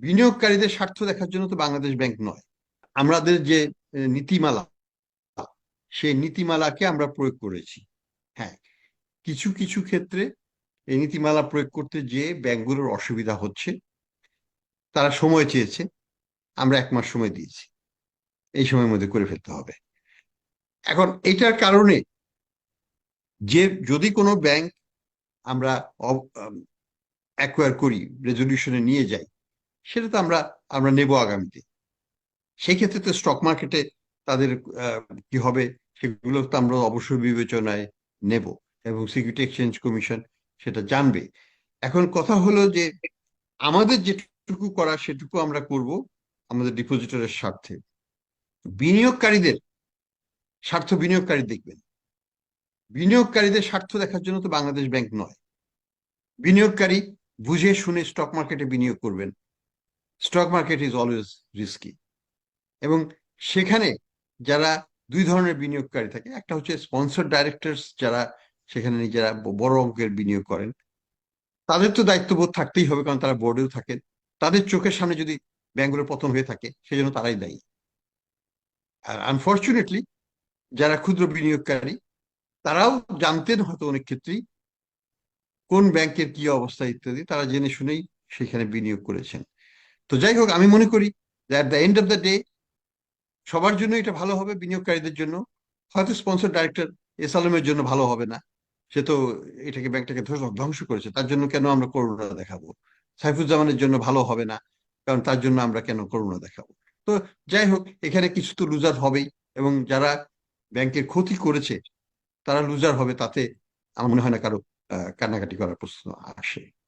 বিনিয়োগকারীদের স্বার্থ দেখার জন্য তো বাংলাদেশ ব্যাংক নয়। আমাদের যে নীতিমালা, সেই নীতিমালাকে আমরা প্রয়োগ করেছি। হ্যাঁ কিছু কিছু ক্ষেত্রে এই নীতিমালা প্রয়োগ করতে যে ব্যাংকগুলোর অসুবিধা হচ্ছে, তারা সময় চেয়েছে, আমরা এক মাস সময় দিয়েছি। এই সময়ের মধ্যে করে ফেলতে হবে। এখন এটার কারণে যে, যদি কোনো ব্যাংক আমরা অ্যাকোয়ার করি রেজলিউশনে নিয়ে যাই সেটা তো আমরা আমরা নেব আগামীতে। সেই ক্ষেত্রে তো স্টক মার্কেটে তাদের কি হবে? সেগুলো তো আমরা অবশ্যই বিবেচনায় নেব এবং সিকিউরিটি এক্সচেঞ্জ কমিশন সেটা জানবে। এখন কথা হলো যে, আমাদের যেটুকু করা সেটুকু আমরা করব আমাদের ডিপোজিটরের স্বার্থে। বিনিয়োগকারীদের, স্বার্থ বিনিয়োগকারী দেখবেন। বিনিয়োগকারীদের স্বার্থ দেখার জন্য তো বাংলাদেশ ব্যাংক নয়। বিনিয়োগকারী বুঝে শুনে স্টক মার্কেটে বিনিয়োগ করবেন। Stock market is always risky এবং সেখানে যারা দুই ধরনের বিনিয়োগকারী থাকে, একটা হচ্ছে স্পন্সর ডাইরেক্টরস যারা সেখানে নিজেরা বড় অঙ্কের বিনিয়োগ করেন, তাদের তো দায়িত্ববোধ থাকতেই হবে কারণ তারা বোর্ডেও থাকেন। তাদের চোখের সামনে যদি ব্যাংকগুলোর পতন হয়ে থাকে, সেজন্য তারাই দায়ী। আর আনফর্চুনেটলি যারা ক্ষুদ্র বিনিয়োগকারী, তারাও জানতেন হয়তো অনেক ক্ষেত্রেই কোন ব্যাংকের কি অবস্থা ইত্যাদি, তারা জেনে শুনেই সেখানে বিনিয়োগ করেছেন। তো যাই হোক আমি মনে করি যে at the end of the day সবার জন্য এটা ভালো হবে বিনিয়োগকারীদের জন্য। হয়তো স্পন্সর ডাইরেক্টর এস আলমের জন্য ভালো হবে না। সে তো এটাকে ব্যাংকটাকে ধ্বংস- করেছে। তার জন্য কেন আমরা করুণা দেখাবো? সাইফুজ্জামানের জন্য ভালো হবে না, কারণ তার জন্য আমরা কেন করুণা দেখাবো? তো যাই হোক এখানে কিছু তো লুজার হবেই, এবং যারা ব্যাংকের ক্ষতি করেছে, তারা লুজার হবে, তাতে আমার মনে হয় না কারও কান্নাকাটি করার প্রশ্ন আসে।